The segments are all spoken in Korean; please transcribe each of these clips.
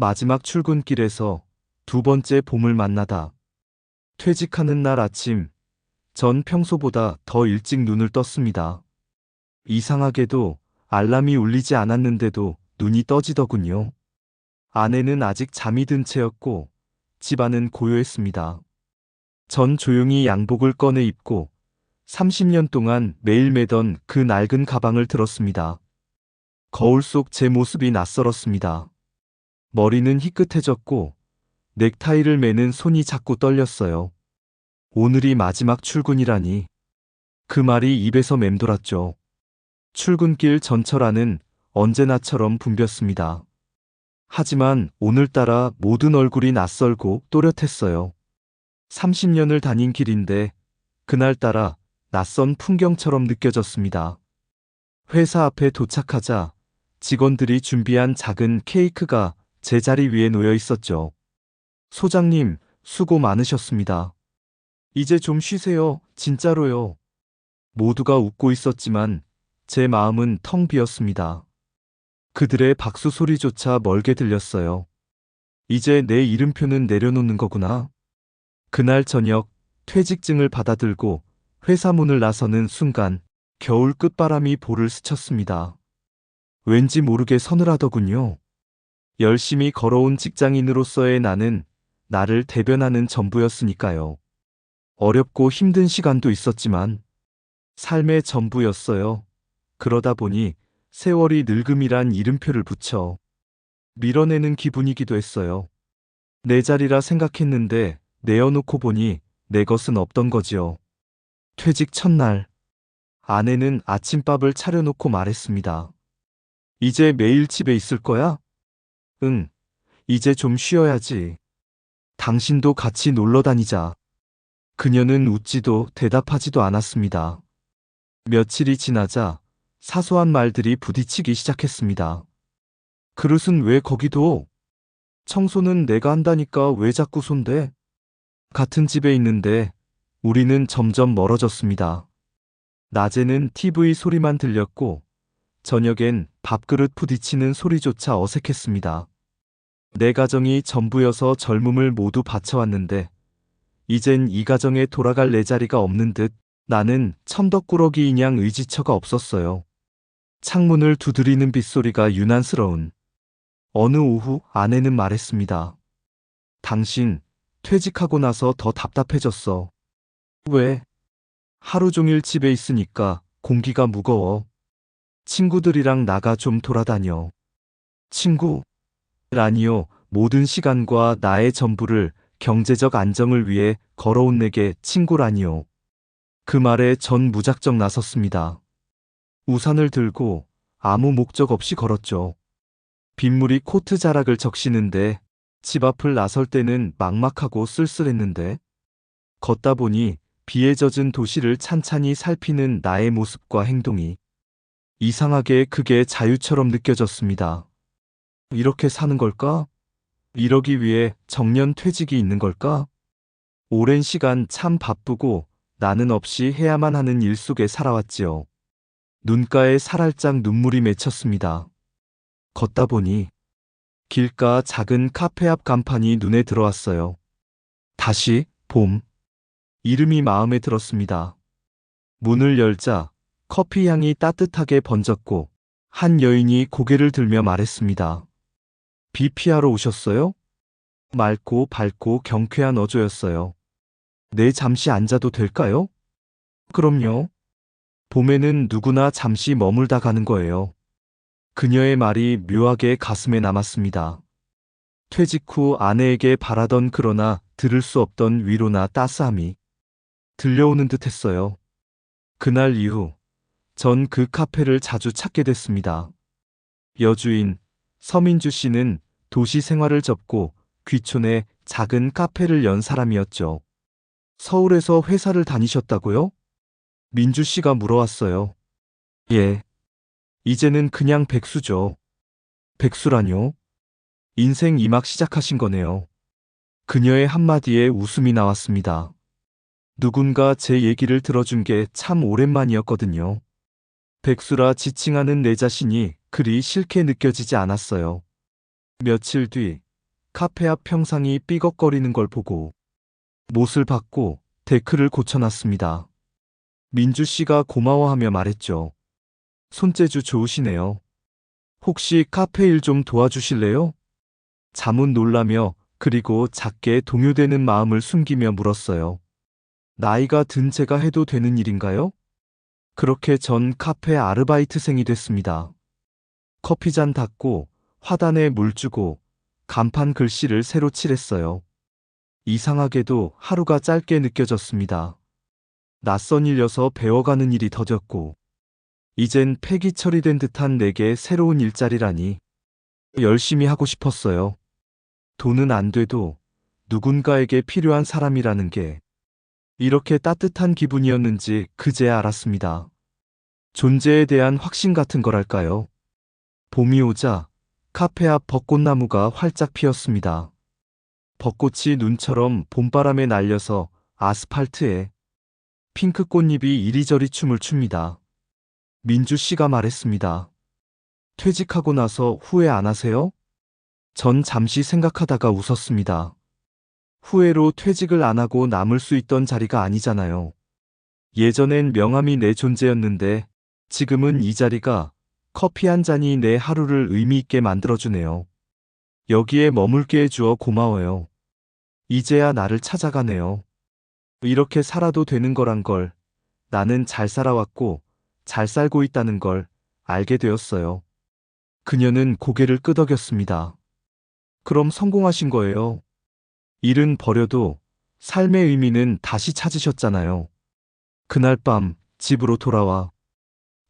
마지막 출근길에서 두 번째 봄을 만나다. 퇴직하는 날 아침, 전 평소보다 더 일찍 눈을 떴습니다. 이상하게도 알람이 울리지 않았는데도 눈이 떠지더군요. 아내는 아직 잠이 든 채였고 집안은 고요했습니다. 전 조용히 양복을 꺼내 입고 30년 동안 매일 매던 그 낡은 가방을 들었습니다. 거울 속 제 모습이 낯설었습니다. 머리는 희끗해졌고 넥타이를 매는 손이 자꾸 떨렸어요. 오늘이 마지막 출근이라니. 그 말이 입에서 맴돌았죠. 출근길 전철 안은 언제나처럼 붐볐습니다. 하지만 오늘따라 모든 얼굴이 낯설고 또렷했어요. 30년을 다닌 길인데 그날따라 낯선 풍경처럼 느껴졌습니다. 회사 앞에 도착하자 직원들이 준비한 작은 케이크가 제 자리 위에 놓여 있었죠. 소장님, 수고 많으셨습니다. 이제 좀 쉬세요. 진짜로요. 모두가 웃고 있었지만 제 마음은 텅 비었습니다. 그들의 박수 소리조차 멀게 들렸어요. 이제 내 이름표는 내려놓는 거구나. 그날 저녁 퇴직증을 받아들고 회사 문을 나서는 순간 겨울 끝바람이 볼을 스쳤습니다. 왠지 모르게 서늘하더군요. 열심히 걸어온 직장인으로서의 나는 나를 대변하는 전부였으니까요. 어렵고 힘든 시간도 있었지만 삶의 전부였어요. 그러다 보니 세월이 늙음이란 이름표를 붙여 밀어내는 기분이기도 했어요. 내 자리라 생각했는데 내어놓고 보니 내 것은 없던 거지요. 퇴직 첫날 아내는 아침밥을 차려놓고 말했습니다. 이제 매일 집에 있을 거야? 응, 이제 좀 쉬어야지. 당신도 같이 놀러 다니자. 그녀는 웃지도 대답하지도 않았습니다. 며칠이 지나자 사소한 말들이 부딪히기 시작했습니다. 그릇은 왜 거기도? 청소는 내가 한다니까 왜 자꾸 손대? 같은 집에 있는데 우리는 점점 멀어졌습니다. 낮에는 TV 소리만 들렸고 저녁엔 밥그릇 부딪히는 소리조차 어색했습니다. 내 가정이 전부여서 젊음을 모두 바쳐왔는데 이젠 이 가정에 돌아갈 내 자리가 없는 듯 나는 천덕꾸러기인 양 의지처가 없었어요. 창문을 두드리는 빗소리가 유난스러운 어느 오후 아내는 말했습니다. 당신 퇴직하고 나서 더 답답해졌어. 왜? 하루 종일 집에 있으니까 공기가 무거워. 친구들이랑 나가 좀 돌아다녀. 친구? 라니요. 모든 시간과 나의 전부를 경제적 안정을 위해 걸어온 내게 친구라니요. 그 말에 전 무작정 나섰습니다. 우산을 들고 아무 목적 없이 걸었죠. 빗물이 코트 자락을 적시는데 집 앞을 나설 때는 막막하고 쓸쓸했는데 걷다 보니 비에 젖은 도시를 찬찬히 살피는 나의 모습과 행동이 이상하게 그게 자유처럼 느껴졌습니다. 이렇게 사는 걸까? 이러기 위해 정년 퇴직이 있는 걸까? 오랜 시간 참 바쁘고 나는 없이 해야만 하는 일 속에 살아왔지요. 눈가에 살알짝 눈물이 맺혔습니다. 걷다 보니 길가 작은 카페 앞 간판이 눈에 들어왔어요. 다시 봄. 이름이 마음에 들었습니다. 문을 열자 커피 향이 따뜻하게 번졌고 한 여인이 고개를 들며 말했습니다. 비 피하러 오셨어요? 맑고 밝고 경쾌한 어조였어요. 네, 잠시 앉아도 될까요? 그럼요. 봄에는 누구나 잠시 머물다 가는 거예요. 그녀의 말이 묘하게 가슴에 남았습니다. 퇴직 후 아내에게 바라던 그러나 들을 수 없던 위로나 따스함이 들려오는 듯 했어요. 그날 이후 전 그 카페를 자주 찾게 됐습니다. 여주인 서민주 씨는 도시 생활을 접고 귀촌에 작은 카페를 연 사람이었죠. 서울에서 회사를 다니셨다고요? 민주 씨가 물어왔어요. 예. 이제는 그냥 백수죠. 백수라뇨? 인생 이막 시작하신 거네요. 그녀의 한마디에 웃음이 나왔습니다. 누군가 제 얘기를 들어준 게 참 오랜만이었거든요. 백수라 지칭하는 내 자신이 그리 싫게 느껴지지 않았어요. 며칠 뒤 카페 앞 평상이 삐걱거리는 걸 보고 못을 받고 데크를 고쳐놨습니다. 민주 씨가 고마워하며 말했죠. 손재주 좋으시네요. 혹시 카페 일 좀 도와주실래요? 잠은 놀라며 그리고 작게 동요되는 마음을 숨기며 물었어요. 나이가 든 제가 해도 되는 일인가요? 그렇게 전 카페 아르바이트생이 됐습니다. 커피잔 닦고 화단에 물 주고 간판 글씨를 새로 칠했어요. 이상하게도 하루가 짧게 느껴졌습니다. 낯선 일여서 배워가는 일이 더뎠고, 이젠 폐기 처리된 듯한 내게 새로운 일자리라니 열심히 하고 싶었어요. 돈은 안 돼도 누군가에게 필요한 사람이라는 게 이렇게 따뜻한 기분이었는지 그제야 알았습니다. 존재에 대한 확신 같은 거랄까요. 봄이 오자 카페 앞 벚꽃나무가 활짝 피었습니다. 벚꽃이 눈처럼 봄바람에 날려서 아스팔트에 핑크 꽃잎이 이리저리 춤을 춥니다. 민주 씨가 말했습니다. 퇴직하고 나서 후회 안 하세요? 전 잠시 생각하다가 웃었습니다. 후회로 퇴직을 안 하고 남을 수 있던 자리가 아니잖아요. 예전엔 명함이 내 존재였는데 지금은 이 자리가 커피 한 잔이 내 하루를 의미 있게 만들어주네요. 여기에 머물게 해주어 고마워요. 이제야 나를 찾아가네요. 이렇게 살아도 되는 거란 걸 나는 잘 살아왔고 잘 살고 있다는 걸 알게 되었어요. 그녀는 고개를 끄덕였습니다. 그럼 성공하신 거예요. 일은 버려도 삶의 의미는 다시 찾으셨잖아요. 그날 밤 집으로 돌아와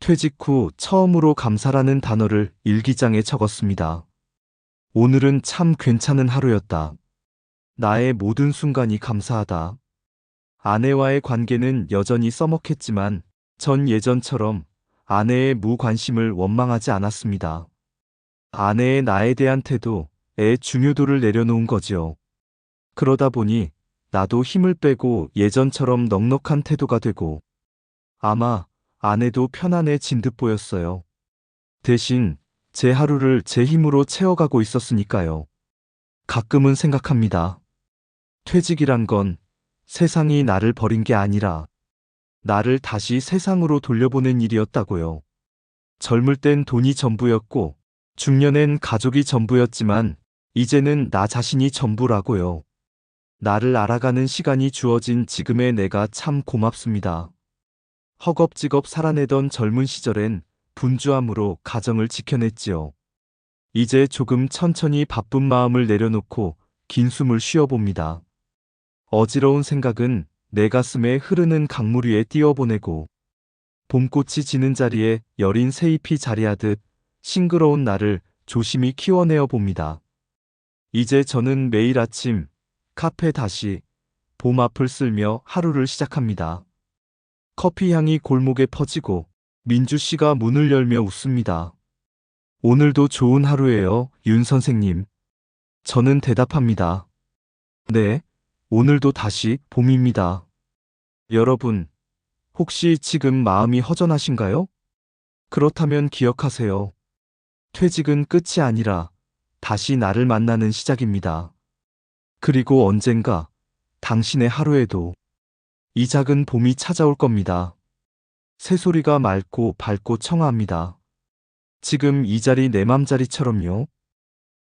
퇴직 후 처음으로 감사라는 단어를 일기장에 적었습니다. 오늘은 참 괜찮은 하루였다. 나의 모든 순간이 감사하다. 아내와의 관계는 여전히 써먹했지만 전 예전처럼 아내의 무관심을 원망하지 않았습니다. 아내의 나에 대한 태도의 중요도를 내려놓은 거지요. 그러다 보니 나도 힘을 빼고 예전처럼 넉넉한 태도가 되고 아마 아내도 편안해진 듯 보였어요. 대신 제 하루를 제 힘으로 채워가고 있었으니까요. 가끔은 생각합니다. 퇴직이란 건 세상이 나를 버린 게 아니라 나를 다시 세상으로 돌려보낸 일이었다고요. 젊을 땐 돈이 전부였고 중년엔 가족이 전부였지만 이제는 나 자신이 전부라고요. 나를 알아가는 시간이 주어진 지금의 내가 참 고맙습니다. 허겁지겁 살아내던 젊은 시절엔 분주함으로 가정을 지켜냈지요. 이제 조금 천천히 바쁜 마음을 내려놓고 긴 숨을 쉬어봅니다. 어지러운 생각은 내 가슴에 흐르는 강물 위에 띄워보내고 봄꽃이 지는 자리에 여린 새잎이 자리하듯 싱그러운 나를 조심히 키워내어 봅니다. 이제 저는 매일 아침 카페 다시 봄 앞을 쓸며 하루를 시작합니다. 커피 향이 골목에 퍼지고 민주 씨가 문을 열며 웃습니다. 오늘도 좋은 하루예요, 윤 선생님. 저는 대답합니다. 네, 오늘도 다시 봄입니다. 여러분, 혹시 지금 마음이 허전하신가요? 그렇다면 기억하세요. 퇴직은 끝이 아니라 다시 나를 만나는 시작입니다. 그리고 언젠가 당신의 하루에도 이 작은 봄이 찾아올 겁니다. 새소리가 맑고 밝고 청아합니다. 지금 이 자리 내 맘자리처럼요.